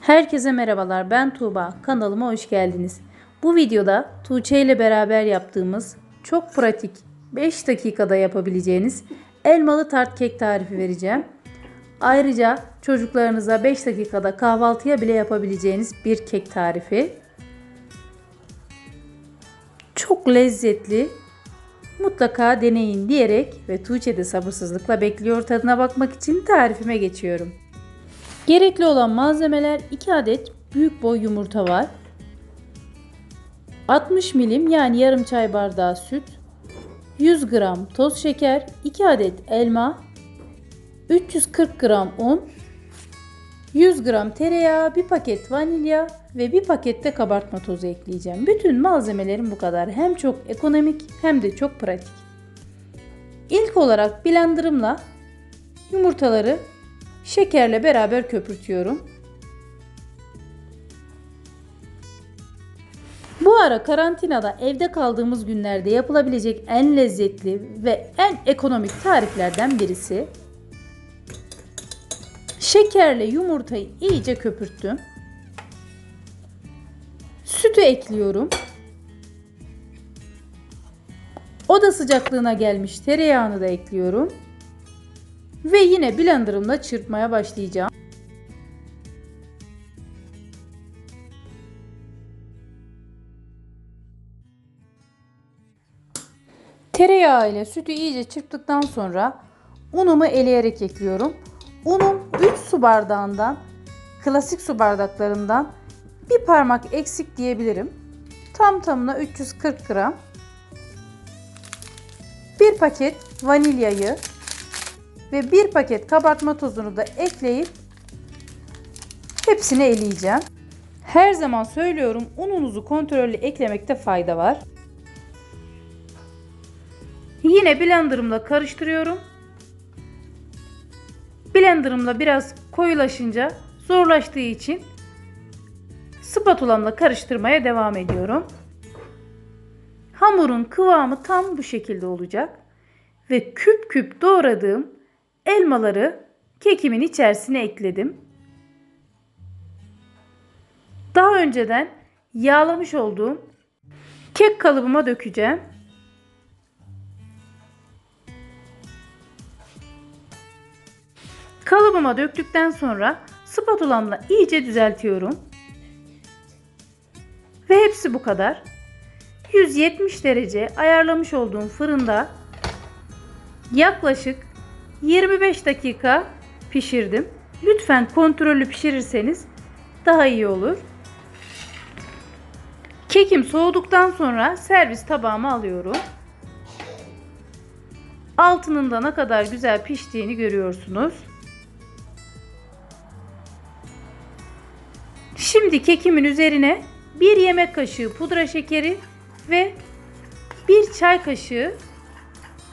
Herkese merhabalar ben Tuğba kanalıma hoş geldiniz. Bu videoda Tuğçe ile beraber yaptığımız çok pratik 5 dakikada yapabileceğiniz elmalı tart kek tarifi vereceğim. Ayrıca çocuklarınıza 5 dakikada kahvaltıya bile yapabileceğiniz bir kek tarifi. Çok lezzetli. Mutlaka deneyin diyerek ve Tuğçe de sabırsızlıkla bekliyor tadına bakmak için tarifime geçiyorum. Gerekli olan malzemeler 2 adet büyük boy yumurta var. 60 milim yani yarım çay bardağı süt, 100 gram toz şeker, 2 adet elma, 340 gram un, 100 gram tereyağı, 1 paket vanilya ve 1 paket de kabartma tozu ekleyeceğim. Bütün malzemelerim bu kadar. Hem çok ekonomik hem de çok pratik. İlk olarak blenderımla yumurtaları şekerle beraber köpürtüyorum. Bu ara karantinada evde kaldığımız günlerde yapılabilecek en lezzetli ve en ekonomik tariflerden birisi. Şekerle yumurtayı iyice köpürttüm. Sütü ekliyorum. Oda sıcaklığına gelmiş tereyağını da ekliyorum. Ve yine blenderımla çırpmaya başlayacağım. Tereyağı ile sütü iyice çırptıktan sonra unumu eleyerek ekliyorum. Unum 3 su bardağından, klasik su bardaklarından bir parmak eksik diyebilirim. Tam tamına 340 gram. Bir paket vanilyayı ve bir paket kabartma tozunu da ekleyip hepsini eleyeceğim. Her zaman söylüyorum ununuzu kontrollü eklemekte fayda var. Yine blenderımla karıştırıyorum. Blenderımla biraz koyulaşınca zorlaştığı için spatulamla karıştırmaya devam ediyorum. Hamurun kıvamı tam bu şekilde olacak ve küp küp doğradığım elmaları kekimin içerisine ekledim. Daha önceden yağlamış olduğum kek kalıbıma dökeceğim. Kalıbıma döktükten sonra spatulamla iyice düzeltiyorum. Ve hepsi bu kadar. 170 derece ayarlamış olduğum fırında yaklaşık 25 dakika pişirdim. Lütfen kontrollü pişirirseniz daha iyi olur. Kekim soğuduktan sonra servis tabağıma alıyorum. Altının da ne kadar güzel piştiğini görüyorsunuz. Şimdi kekimin üzerine bir yemek kaşığı pudra şekeri ve bir çay kaşığı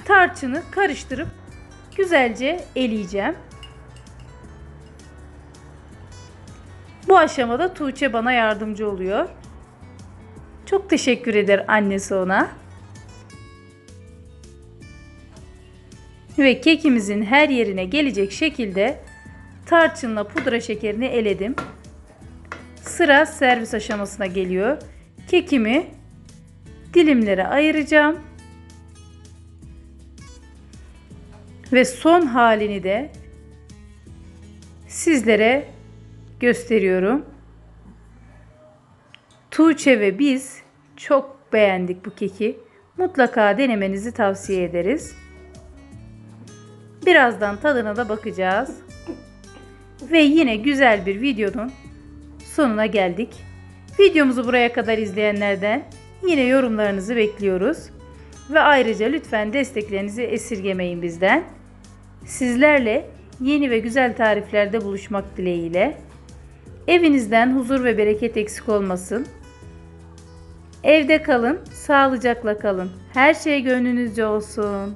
tarçını karıştırıp güzelce eleyeceğim. Bu aşamada Tuğçe bana yardımcı oluyor. Çok teşekkür eder annesi ona. Ve kekimizin her yerine gelecek şekilde tarçınla pudra şekerini eledim. Sıra servis aşamasına geliyor. Kekimi dilimlere ayıracağım. Ve son halini de sizlere gösteriyorum. Tuğçe ve biz çok beğendik bu keki. Mutlaka denemenizi tavsiye ederiz. Birazdan tadına da bakacağız. Ve yine güzel bir videonun sonuna geldik. Videomuzu buraya kadar izleyenlerden yine yorumlarınızı bekliyoruz. Ve ayrıca lütfen desteklerinizi esirgemeyin bizden. Sizlerle yeni ve güzel tariflerde buluşmak dileğiyle. Evinizden huzur ve bereket eksik olmasın. Evde kalın, sağlıcakla kalın. Her şey gönlünüzce olsun.